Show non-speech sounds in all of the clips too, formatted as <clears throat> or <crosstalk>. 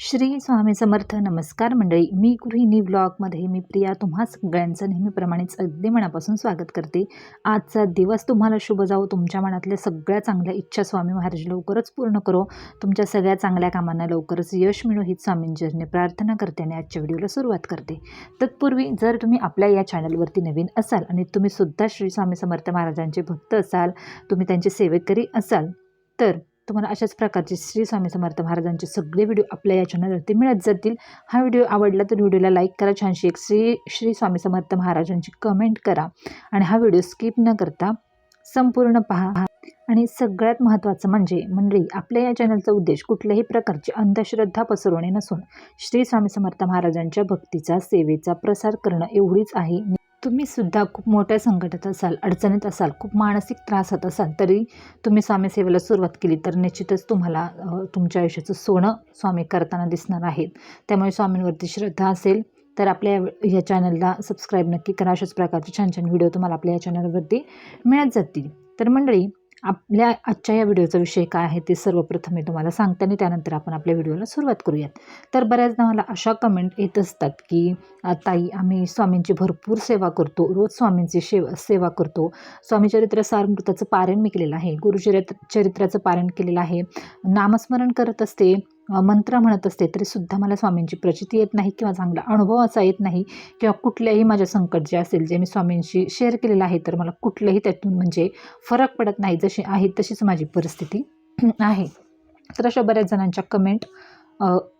श्री स्वामी समर्थ नमस्कार मंडळी. मी गृहिणी ब्लॉगमध्ये मी प्रिया तुम्हा सगळ्यांचं नेहमीप्रमाणेच अगदी मनापासून स्वागत करते. आजचा दिवस तुम्हाला शुभ जावो तुमच्या मनातल्या सगळ्या चांगल्या इच्छा स्वामी महाराज लवकरच पूर्ण करो. तुमच्या सगळ्या चांगल्या कामांना लवकरच यश मिळो हीच स्वामींचरणे प्रार्थना करते आणि आजच्या व्हिडिओला सुरुवात करते. तत्पूर्वी जर तुम्ही आपल्या या चॅनलवरती नवीन असाल आणि तुम्ही सुद्धा श्री स्वामी समर्थ महाराजांचे भक्त असाल तुम्ही त्यांचे सेवेकरी असाल तर तुम्हाला अशाच प्रकारचे श्री स्वामी समर्थ महाराजांचे सगळे व्हिडिओ आपल्या या चॅनलवरती मिळत जातील. हा व्हिडिओ आवडला तर व्हिडिओला लाईक करा. छानशी एक श्री श्री स्वामी समर्थ महाराजांची कमेंट करा. आणि हा व्हिडिओ स्किप न करता संपूर्ण पहा. आणि सगळ्यात महत्त्वाचं म्हणजे मंडळी आपल्या या चॅनलचा उद्देश कुठल्याही प्रकारची अंधश्रद्धा पसरवणे नसून श्री स्वामी समर्थ महाराजांच्या भक्तीचा सेवेचा प्रसार करणं एवढीच आहे. तुम्ही सुद्धा खूप मोठ्या संकटात असाल अडचणीत असाल खूप मानसिक त्रास होत असाल तरी तुम्ही स्वामी सेवेला सुरुवात केली तर निश्चितच तुम्हाला तुमच्या आयुष्याचं सोनं स्वामी करताना दिसणार आहेत. त्यामुळे स्वामींवरती श्रद्धा असेल तर आपल्या या- या चॅनलला सबस्क्राईब नक्की करा. अशाच प्रकारचे छान छान व्हिडिओ तुम्हाला आपल्या या चॅनलवरती मिळत जातील. तर मंडळी आपल्या आजच्या या व्हिडिओचा विषय काय आहे ते सर्वप्रथम मी तुम्हाला सांगते आणि त्यानंतर आपण आपल्या व्हिडिओला सुरुवात करूयात. तर बऱ्याचदा मला अशा कमेंट येत असतात की ताई आम्ही स्वामींची भरपूर सेवा करतो. रोज स्वामींची शेवा सेवा करतो. स्वामी चरित्र सारमृताचं पारायण मी केलेलं आहे. गुरुचरित्र चरित्राचं पारायण केलेलं आहे. नामस्मरण करत असते. मंत्र म्हणत असते तरी सुद्धा मला स्वामींची प्रचिती येत नाही किंवा चांगला अनुभव असा येत नाही किंवा कुठल्याही माझ्या संकट जे असेल जे मी स्वामींशी शेअर केलेलं आहे तर मला कुठलंही त्यातून म्हणजे फरक पडत नाही. जशी आहे तशीच माझी परिस्थिती <clears throat> आहे. तर अशा बऱ्याच जणांच्या कमेंट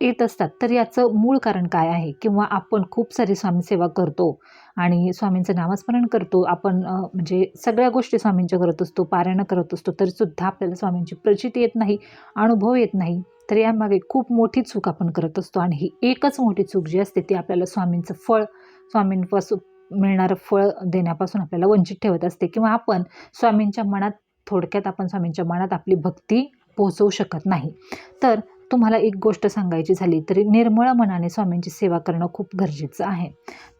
येत असतात. तर याचं मूळ कारण काय आहे? किंवा आपण खूप सारी स्वामीसेवा करतो आणि स्वामींचं नामस्मरण करतो आपण म्हणजे सगळ्या गोष्टी स्वामींच्या करत असतो पारायणं करत असतो तरीसुद्धा आपल्याला स्वामींची प्रचिती येत नाही अनुभव येत नाही. तर यामागे खूप मोठी चूक आपण करत असतो आणि ही एकच मोठी चूक जी असते ती आपल्याला स्वामींचं फळ स्वामींपासून मिळणारं फळ देण्यापासून आपल्याला वंचित ठेवत असते किंवा आपण स्वामींच्या मनात थोडक्यात आपण स्वामींच्या मनात आपली भक्ती पोहोचवू शकत नाही. तर तुम्हाला एक गोष्ट सांगायची झाली तरी निर्मळ मनाने स्वामींची सेवा करणं खूप गरजेचं आहे.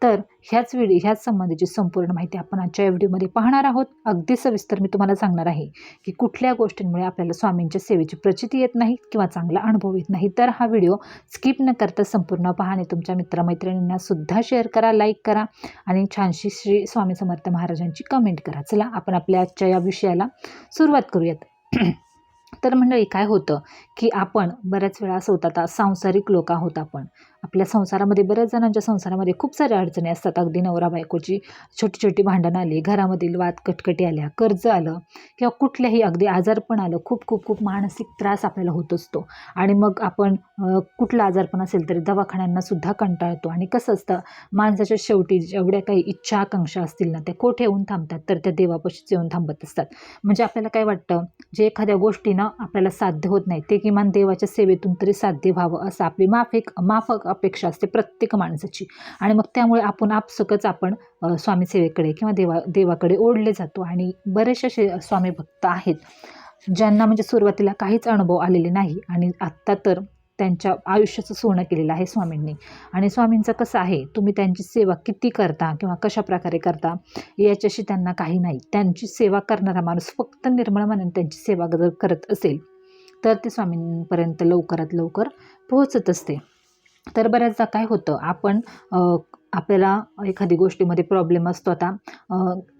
तर ह्याच वेळी ह्याच संबंधीची संपूर्ण माहिती आपण आजच्या या व्हिडिओमध्ये पाहणार आहोत. अगदी सविस्तर मी तुम्हाला सांगणार आहे की कुठल्या गोष्टींमुळे आपल्याला स्वामींच्या सेवेची प्रचिती येत नाही किंवा चांगला अनुभव येत नाही. तर हा व्हिडिओ स्किप न करता संपूर्ण पहा आणि तुमच्या मित्रमैत्रिणींना सुद्धा शेअर करा लाईक करा आणि छानशी श्री स्वामी समर्थ महाराजांची कमेंट करा. चला आपण आपल्या आजच्या या विषयाला सुरुवात करूयात. तर मंडळी काय होतं की आपण बऱ्याच वेळा असं होतं आता सांसारिक लोक आहोत आपण. आपल्या संसारामध्ये बऱ्याच जणांच्या संसारामध्ये खूप साऱ्या अडचणी असतात. अगदी नवरा बायकोची छोटी छोटी भांडणं आली घरामधील वाद कटकटी आल्या कर्ज आलं किंवा कुठल्याही अगदी आजारपण आलं खूप खूप खूप मानसिक त्रास आपल्याला होत असतो. आणि मग आपण कुठला आजारपण असेल तरी दवाखान्यांना सुद्धा कंटाळतो. आणि कसं असतं माणसाच्या शेवटी जेवढ्या काही इच्छा आकांक्षा असतील ना त्या कोठे येऊन थांबतात? तर त्या देवापाशीच येऊन थांबत असतात. म्हणजे आपल्याला काय वाटतं जे एखाद्या गोष्टीनं आपल्याला साध्य होत नाही ते किमान देवाच्या सेवेतून तरी साध्य व्हावं असं आपली माफिक माफक अपेक्षा असते प्रत्येक माणसाची. आणि मग त्यामुळे आपण आपसकच आपण स्वामीसेवेकडे स्वामी सेवेकडे किंवा देवा देवाकडे ओढले जातो आणि बरेचसे असे स्वामी भक्त आहेत ज्यांना म्हणजे सुरुवातीला काहीच अनुभव आलेले नाही आणि आत्ता तर त्यांच्या आयुष्याचं सोनं केलेलं आहे स्वामींनी. आणि स्वामींचं कसं आहे तुम्ही त्यांची सेवा किती करता किंवा कशा प्रकारे करता याच्याशी त्यांना काही नाही. त्यांची सेवा करणारा माणूस फक्त निर्मळ मनाने त्यांची सेवा जर करत असेल तर ते स्वामींपर्यंत लवकरात लवकर पोहोचत असते. तर बऱ्याचदा काय होतं आपण आपल्याला एखादी गोष्टीमध्ये प्रॉब्लेम असतो आता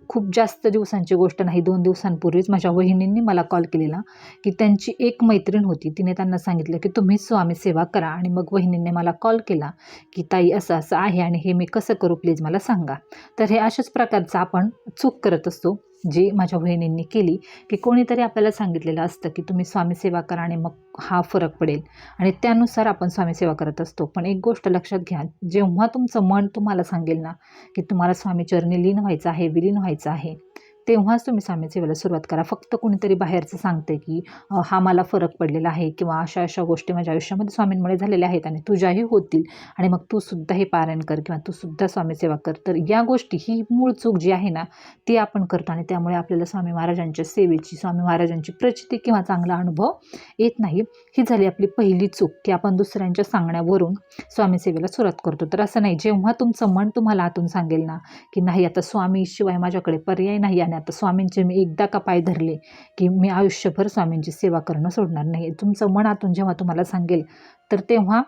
खूप जास्त दिवसांची गोष्ट नाही दोन दिवसांपूर्वीच माझ्या वहिनींनी मला कॉल केलेला की त्यांची एक मैत्रीण होती तिने त्यांना सांगितलं की तुम्ही स्वामी सेवा करा आणि मग वहिनींनी मला कॉल केला की ताई असं असं आहे आणि हे मी कसं करू प्लीज मला सांगा. तर हे अशाच प्रकारचं आपण चूक करत असतो जी माझ्या बहिणींनी केली की कोणीतरी आपल्याला सांगितलेलं असतं की तुम्ही स्वामी सेवा करा आणि मग हा फरक पडेल. आणि त्यानुसार आपण स्वामीसेवा करत असतो. पण एक गोष्ट लक्षात घ्या जेव्हा तुमचं मन तुम्हाला सांगेल ना की तुम्हाला स्वामी चरणी लीन व्हायचं आहे विलीन व्हायचं आहे. तेव्हाच तुम्ही सामील सेवेला सुरुवात करा. फक्त कुणीतरी बाहेरचं सांगते की हा मला फरक पडलेला आहे किंवा अशा अशा गोष्टी माझ्या आयुष्यामध्ये स्वामींमुळे झालेल्या आहेत आणि तुझ्याही होतील आणि मग तू सुद्धा हे पारायण कर किंवा तू सुद्धा स्वामी सेवा कर. तर या गोष्टी ही मूळ चूक जी आहे ना ती आपण करतो आणि त्यामुळे आपल्याला स्वामी महाराजांच्या सेवेची स्वामी महाराजांची प्रचिती किंवा चांगला अनुभव येत नाही. ही झाली आपली पहिली चूक की आपण दुसऱ्यांच्या सांगण्यावरून स्वामी सेवेला सुरुवात करतो. तर असं नाही जेव्हा तुमचं मन तुम्हाला आतून सांगेल ना की नाही आता स्वामी शिवाय माझ्याकडे पर्याय नाही आणि आता स्वामींचे मी एकदा का पाय धरले की मी आयुष्यभर स्वामींची सेवा करणं सोडणार नाही. तुमचं मनातून जेव्हा तुम्हाला सांगेल तर तेव्हा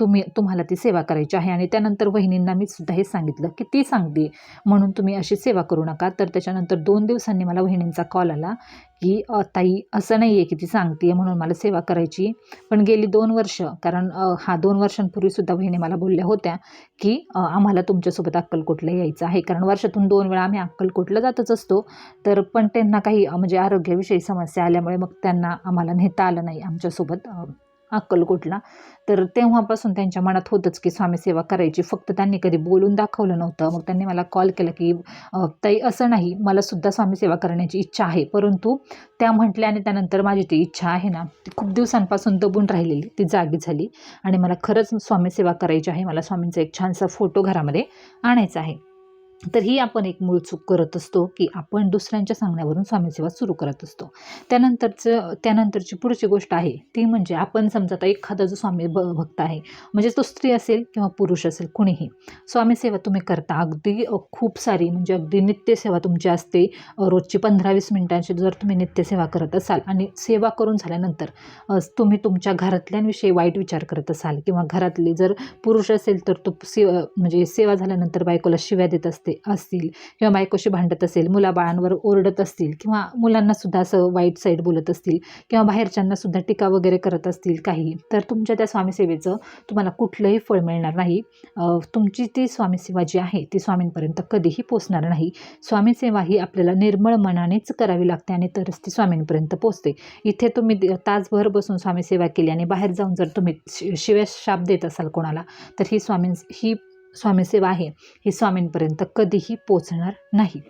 तुम्ही तुम्हाला ती सेवा करायची आहे. आणि त्यानंतर वहिनींना मी सुद्धा हे सांगितलं की ती सांगते म्हणून तुम्ही अशी सेवा करू नका. तर त्याच्यानंतर दोन दिवसांनी मला वहिनींचा कॉल आला की ताई असं नाही आहे की ती सांगते म्हणून मला सेवा करायची. पण गेली दोन वर्ष कारण हा दोन वर्षांपूर्वीसुद्धा वहिनी मला बोलल्या होत्या की आम्हाला तुमच्यासोबत अक्कलकोटला यायचं आहे. कारण वर्षातून दोन वेळा आम्ही अक्कलकोटला जातच असतो. तर पण त्यांना काही म्हणजे आरोग्याविषयी समस्या आल्यामुळे मग त्यांना आम्हाला नेता आलं नाही आमच्यासोबत. अक्कलकोटला तर तेव्हापासून त्यांच्या मनात होतंच की स्वामी सेवा करायची. फक्त त्यांनी कधी बोलून दाखवलं नव्हतं. मग त्यांनी मला कॉल केला की ताई असं नाही. मला सुद्धा स्वामी सेवा करण्याची इच्छा आहे. परंतु त्या म्हटल्या आणि त्यानंतर माझी ती इच्छा आहे ना ती खूप दिवसांपासून दबून राहिलेली. ती जागी झाली. आणि मला खरंच स्वामी सेवा करायची आहे. मला स्वामींचा एक छानसा फोटो घरामध्ये आणायचा आहे. तर ही आपण एक मूळ चूक करत असतो की आपण दुसऱ्यांच्या सांगण्यावरून स्वामीसेवा सुरू करत असतो. त्यानंतरचं त्यानंतरची पुढची गोष्ट आहे ती म्हणजे आपण समजा आता एखादा जो स्वामी ब भक्त आहे म्हणजे तो स्त्री असेल किंवा पुरुष असेल कुणीही स्वामीसेवा तुम्ही करता. अगदी खूप सारी म्हणजे अगदी नित्यसेवा तुमची असते. रोजची पंधरा वीस मिनिटांची जर तुम्ही नित्यसेवा करत असाल आणि सेवा करून झाल्यानंतर तुम्ही तुमच्या घरातल्यांविषयी वाईट विचार करत असाल किंवा घरातले जर पुरुष असेल तर तो सेवा म्हणजे सेवा झाल्यानंतर बायकोला शिव्या देत असते. असतील किंवा बायकोशी भांडत असेल मुलाबाळांवर ओरडत असतील किंवा मुलांना सुद्धा असं वाईट साईड बोलत असतील किंवा बाहेरच्यांना सुद्धा टीका वगैरे करत असतील काही तर तुमच्या त्या स्वामीसेवेचं तुम्हाला कुठलंही फळ मिळणार नाही. तुमची ती स्वामीसेवा जी आहे ती स्वामींपर्यंत कधीही पोचणार नाही. स्वामीसेवा ही आपल्याला निर्मळ मनानेच करावी लागते आणि तरच ती स्वामींपर्यंत पोचते इथे तुम्ही तासभर बसून स्वामीसेवा केली आणि बाहेर जाऊन जर तुम्ही शि शिव्या शाप देत असाल कोणाला तर ही स्वामीं ही स्वामीसेवा आहे. ही स्वामींपर्यंत कधीही पोचणार नाही.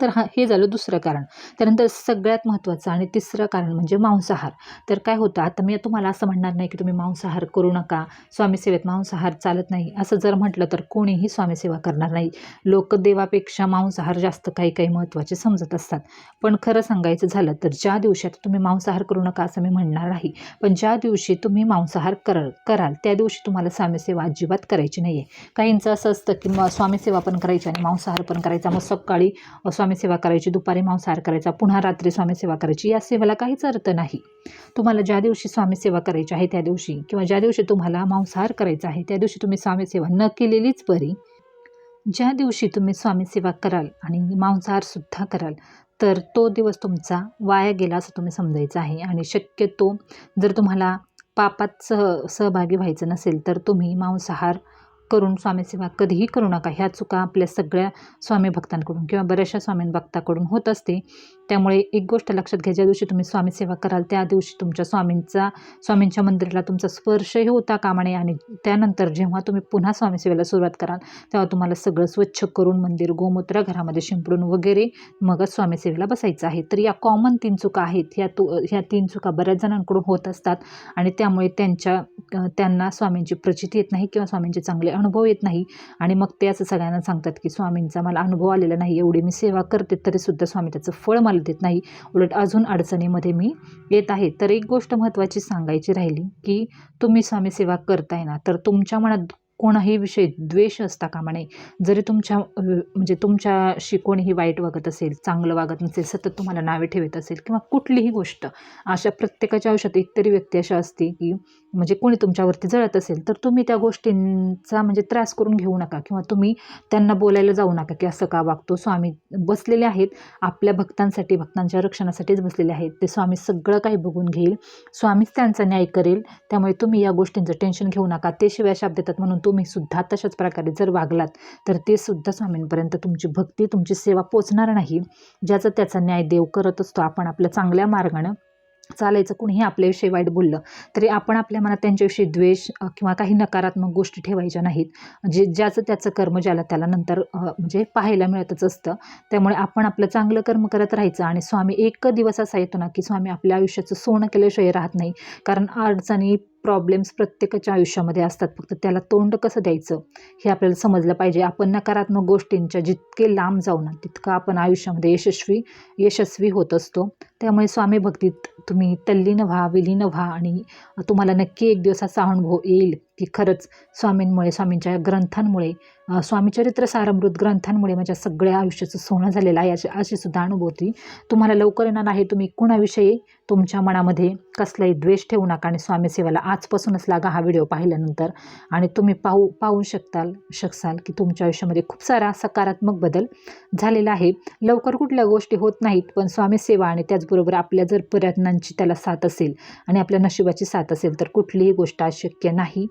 तर हा हे झालं दुसरं कारण. त्यानंतर सगळ्यात महत्त्वाचं आणि तिसरं कारण म्हणजे मांसाहार. तर काय होतं आता मी तुम्हाला असं म्हणणार नाही की तुम्ही मांसाहार करू नका स्वामीसेवेत मांसाहार चालत नाही. असं जर म्हटलं तर कोणीही स्वामीसेवा करणार नाही. लोक देवापेक्षा मांसाहार जास्त काही काही महत्त्वाचे समजत असतात. पण खरं सांगायचं झालं तर ज्या दिवशी आता तुम्ही मांसाहार करू नका असं मी म्हणणार नाही. पण ज्या दिवशी तुम्ही मांसाहार कर कराल त्या दिवशी तुम्हाला स्वामीसेवा अजिबात करायची नाही आहे काहींचं असं असतं की मग स्वामीसेवा पण करायची आणि मांसाहार पण करायचा. मग सकाळी स्वामीसेवा करायची दुपारी मांसाहार करायचा पुन्हा रात्री स्वामीसेवा करायची या सेवेला काहीच अर्थ नाही. तुम्हाला ज्या दिवशी स्वामीसेवा करायची आहे त्या दिवशी किंवा ज्या दिवशी तुम्हाला मांसाहार करायचा आहे त्या दिवशी तुम्ही स्वामीसेवा न केलेलीच बरी. ज्या दिवशी तुम्ही स्वामीसेवा कराल आणि मांसाहारसुद्धा कराल तर तो दिवस तुमचा वाया गेला असं तुम्ही समजायचं आहे. आणि शक्यतो जर तुम्हाला पापात सह सहभागी व्हायचं नसेल तर तुम्ही मांसाहार करून स्वामीसेवा कधीही करू नका. ह्या चुका आपल्या सगळ्या स्वामी भक्तांकडून किंवा बऱ्याचशा स्वामी भक्ताकडून होत असते. त्यामुळे एक गोष्ट लक्षात घ्या ज्या दिवशी तुम्ही स्वामीसेवा कराल त्या दिवशी तुमच्या स्वामींचा स्वामींच्या मंदिराला तुमचा स्पर्शही होता कामा नये आणि त्यानंतर जेव्हा तुम्ही पुन्हा स्वामीसेवेला सुरुवात कराल तेव्हा तुम्हाला सगळं स्वच्छ करून मंदिर गोमूत्र घरामध्ये शिंपडून वगैरे मगच स्वामीसेवेला बसायचं आहे. तर या कॉमन तीन चुका आहेत. ह्या तू ह्या तीन चुका बऱ्याच जणांकडून होत असतात आणि त्यामुळे त्यांच्या त्यांना स्वामींची प्रचिती येत नाही किंवा स्वामींचे चांगले अनुभव येत नाही आणि मग ते असं सगळ्यांना सांगतात की स्वामींचा मला अनुभव आलेला नाही एवढी मी सेवा करते तरीसुद्धा स्वामी त्याचं फळ मला देत नाही. उलट अजून अडचणीमध्ये मी येत आहे. तर एक गोष्ट महत्त्वाची सांगायची राहिली की तुम्ही स्वामी सेवा करताय ना तर तुमच्या मनात कोणाही विषयी द्वेष असता कामा नये. जरी तुमच्या म्हणजे तुमच्याशी कोणीही वाईट वागत असेल चांगलं वागत नसेल सतत तुम्हाला नावे ठेवत असेल किंवा कुठलीही गोष्ट अशा प्रत्येकाच्या आयुष्यात एकतरी व्यक्ती अशा असते की म्हणजे कोणी तुमच्यावरती जळत असेल तर तुम्ही त्या गोष्टींचा म्हणजे त्रास करून घेऊ नका किंवा तुम्ही त्यांना बोलायला जाऊ नका की असं का वागतो स्वामी बसलेले आहेत आपल्या भक्तांसाठी भक्तांच्या रक्षणासाठीच बसलेले आहेत ते स्वामी सगळं काही बघून घेईल स्वामीच त्यांचा न्याय करेल त्यामुळे तुम्ही या गोष्टींचं टेन्शन घेऊ नका ते शिवाय शाब देतात म्हणून तो तुम्ही सुद्धा तशाच प्रकारे जर वागलात तर ते सुद्धा स्वामींपर्यंत तुमची भक्ती तुमची सेवा पोचणार नाही. ज्याचा त्याचा न्याय देव करत असतो. आपण आपल्या चांगल्या मार्गानं चालायचं कुणीही आपल्याविषयी वाईट बोललं तरी आपण आपल्या मनात त्यांच्याविषयी द्वेष किंवा काही नकारात्मक गोष्टी ठेवायच्या नाहीत. जे ज्याचं त्याचं कर्म ज्याला त्याला नंतर म्हणजे पाहायला मिळतच असतं. त्यामुळे आपण आपलं चांगलं कर्म करत राहायचं आणि स्वामी एक दिवस असा येतो ना की स्वामी आपल्या आयुष्याचं सोनं केल्याशिवाय राहत नाही. कारण अडचणी प्रॉब्लेम्स प्रत्येकाच्या आयुष्यामध्ये असतात. फक्त त्याला तोंड कसं द्यायचं? हे आपल्याला समजलं पाहिजे. आपण नकारात्मक गोष्टींच्या जितके लांब जाऊ ना तितकं आपण आयुष्यामध्ये यशस्वी यशस्वी होत असतो. त्यामुळे स्वामी भक्तीत तुम्ही तल्लीन व्हा विलीन व्हा आणि तुम्हाला नक्की एक दिवस असा अनुभव येईल. की खरंच स्वामींमुळे स्वामींच्या ग्रंथांमुळे स्वामीचरित्र सारमृत ग्रंथांमुळे माझ्या सगळ्या आयुष्याचं सोनं झालेलं आहे. अशी अशी सुद्धा अनुभूती. तुम्हाला लवकर येणार आहे. तुम्ही कुणाविषयी तुमच्या मनामध्ये कसलाही द्वेष ठेवू नका आणि स्वामीसेवाला आजपासूनच लागा हा व्हिडिओ पाहिल्यानंतर. आणि तुम्ही पाहू पाहू शकताल शकसाल की तुमच्या आयुष्यामध्ये खूप सारा सकारात्मक बदल झालेला आहे. लवकर कुठल्या गोष्टी होत नाहीत पण स्वामी सेवा आणि त्याचबरोबर आपल्या जर प्रयत्नांची त्याला साथ असेल आणि आपल्या नशिबाची साथ असेल तर कुठलीही गोष्ट अशक्य नाही.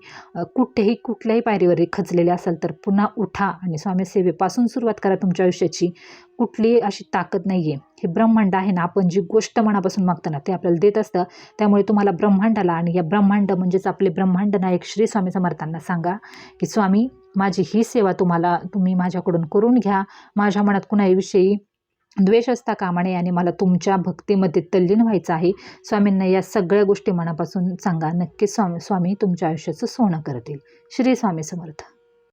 कुठेही कुठल्याही पायरीवर खचलेले असाल तर पुन्हा उठा आणि स्वामी सेवेपासून सुरुवात करा तुमच्या आयुष्याची. कुठलीही अशी ताकद नाही आहे हे ब्रह्मांड आहे ना आपण जी गोष्ट मनापासून मागताना ते आपल्याला देत असतं त्यामुळे तुम्हाला ब्रह्मांडाला आणि या ब्रह्मांड म्हणजेच आपले ब्रह्मांड नायक श्री स्वामी समर्थांना सांगा की स्वामी माझी ही सेवा तुम्हाला तुम्ही माझ्याकडून करून घ्या. माझ्या मनात कुणाविषयी द्वेष असता कामा नये आणि मला तुमच्या भक्तीमध्ये तल्लीन व्हायचं आहे. स्वामींना या सगळ्या गोष्टी मनापासून सांगा. नक्कीच स्वामी स्वामी तुमच्या आयुष्याचं सोनं करतील. श्री स्वामी समर्थ.